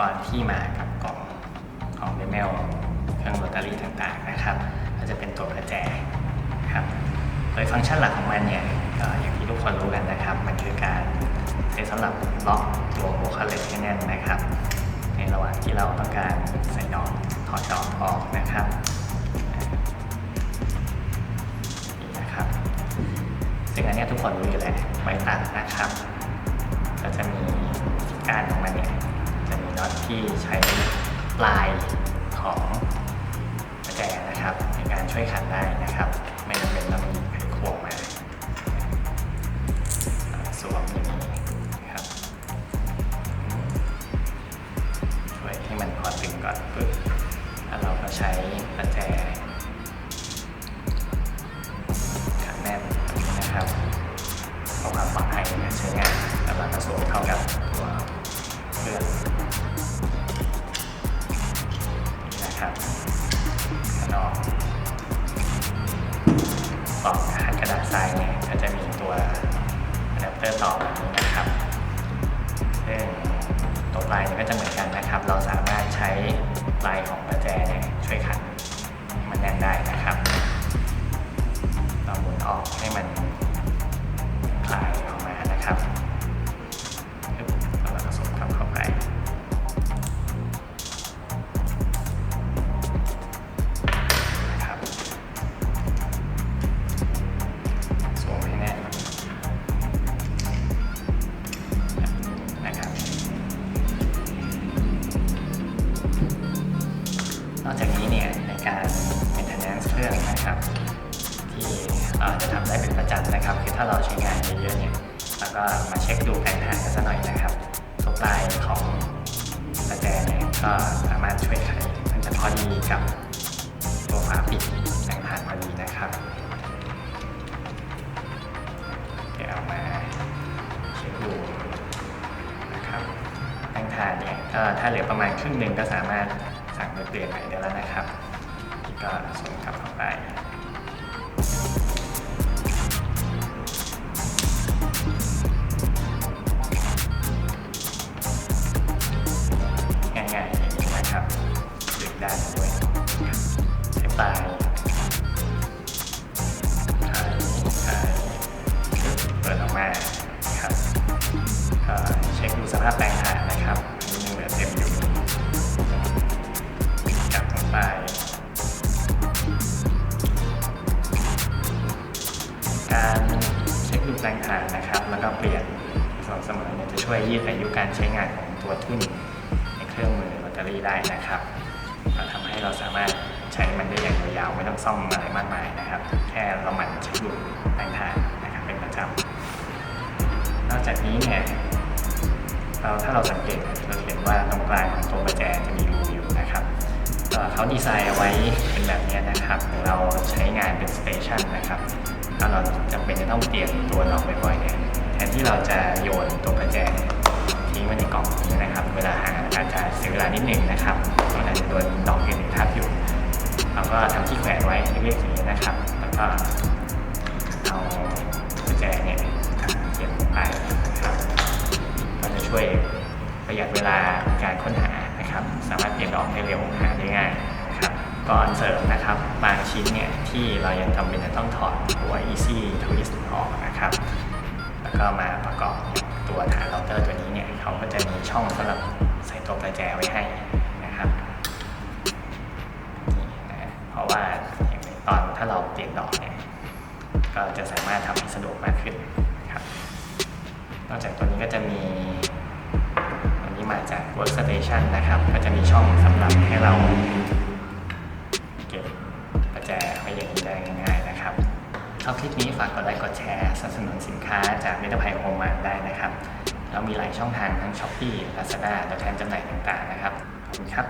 กรณ์ที่มากับกล่องของเบเมลเครื่องโรตารี่ต่างๆนะครับก็จะเป็นตัวประแจครับโดยฟังก์ชันหลักของมันเนี่ยอย่างที่ทุกคนรู้กันนะครับ มันคือการใช้สำหรับล็อกตัวหัวคันเล็กให้แน่นนะครับ ในระหว่างที่เราต้องการใส่ดอกถอดดอกออกนะครับนี่นะครับ ซึ่งอันนี้ทุกคนรู้อยู่แล้วไว้ตัดนะครับ ก็จะมีกานของมันเนี่ย ที่ใช้ปลายของประแจนะครับ ในการช่วยขันได้นะครับ ไม่จำเป็นต้องมีไขควงมาสวมอย่างนี้ครับ ช่วยให้มันพอตึงก่อนปึ๊บแล้วเราก็ใช้ประแกรง กลอกหันกระดาษทรายเนี่ยก็จะมีตัวอะแดปเตอร์ต่อแบบนี้นะครับซึ่งตัวปลายเนี่ยก็จะเหมือนกันนะครับ เราสามารถใช้ปลายของประแจเนี่ย รื่องนะครับ ที่จะทำได้เป็นประจำนะครับ คือถ้าเราใช้งานเยอะๆเนี่ยเราก็มาเช็คดูแผนฐานกันสักหน่อยนะครับตัวปลายของประแจเนี่ยก็สามารถช่วยไขมันจะพอดีกับตัวฝาปิดแรงผ่านพอดีนะครับเดี๋ยวเอามาเช็คดูนะครับแรงทานเนี่ยก็ถ้าเหลือประมาณครึ่งหนึ่งก็สามารถสั่งไปเปลี่ยนใหม่ได้แล้วนะครับ ก็ส่งกลับเข้าไปง่ายๆอย่างนี้นะครับดึงได้ด้วยใช้ปลาย แปลงถ่านนะครับ แล้วก็เปลี่ยนสม่ำเสมอเนี่ยจะช่วยยืดอายุการใช้งานของตัวทุ่นในเครื่องมือแบตเตอรี่ได้นะครับก็ทำให้เราสามารถใช้มันได้อย่างยาวๆไม่ต้องซ่อมอะไรมากมายนะครับ แค่เราหมั่นเช็คดูแรงถ่านนะครับเป็นประจำนอกจากนี้เนี่ยเราถ้าเราสังเกตเราจะเห็นว่าตรงกลางของตัวประแจจะมี เขาดีไซน์เอาไว้เป็นแบบนี้นะครับ เราใช้งานเป็นสเตชันนะครับ ถ้าเราจำเป็นจะต้องเปลี่ยนตัวน็อตบ่อยๆเนี่ยแทนที่เราจะโยนตัวประแจเนี่ยทิ้งไว้ในกล่องนี้นะครับ เวลาหาอาจจะเสียเวลานิดนึงนะครับเพราะอาจจะโดนดอกอื่นทับอยู่เราก็ทำที่แขวนไว้เล็กๆอย่างนี้นะครับ แล้วก็เอาประแจเนี่ยเสียบลงไปนะครับก็จะช่วยประหยัดเวลา การค้นหานะครับ สามารถเปลี่ยนดอกได้เร็วหาได้ง่ายนะครับก่อนเสริมนะครับบางชิ้นเนี่ยที่เรายังจำเป็นจะต้องถอดหัว easy twist ออกนะครับ แล้วก็มาประกอบตัวฐานเราเตอร์ตัวนี้เนี่ยเขาก็จะมีช่องสำหรับใส่ตัวประแจไว้ให้นะครับนี่นะเพราะว่าอย่างตอนถ้าเราเปลี่ยนดอกเนี่ยก็จะสามารถทำให้สะดวกมากขึ้นครับนอกจากตัวนี้ก็จะมี จาก workstation นะครับ ก็จะมีช่องสำหรับให้เราเก็บประแจไว้อย่างนี้ได้ง่ายๆนะครับชอบคลิปนี้ฝากกดไลค์กดแชร์สนับสนุนสินค้าจากเมตาไพโฮมาได้นะครับเรามีหลายช่องทางทั้ง s h อ p e e Lazada ตัวแทนจำหน่ายต่างๆนะครับ ขอบคุณครับ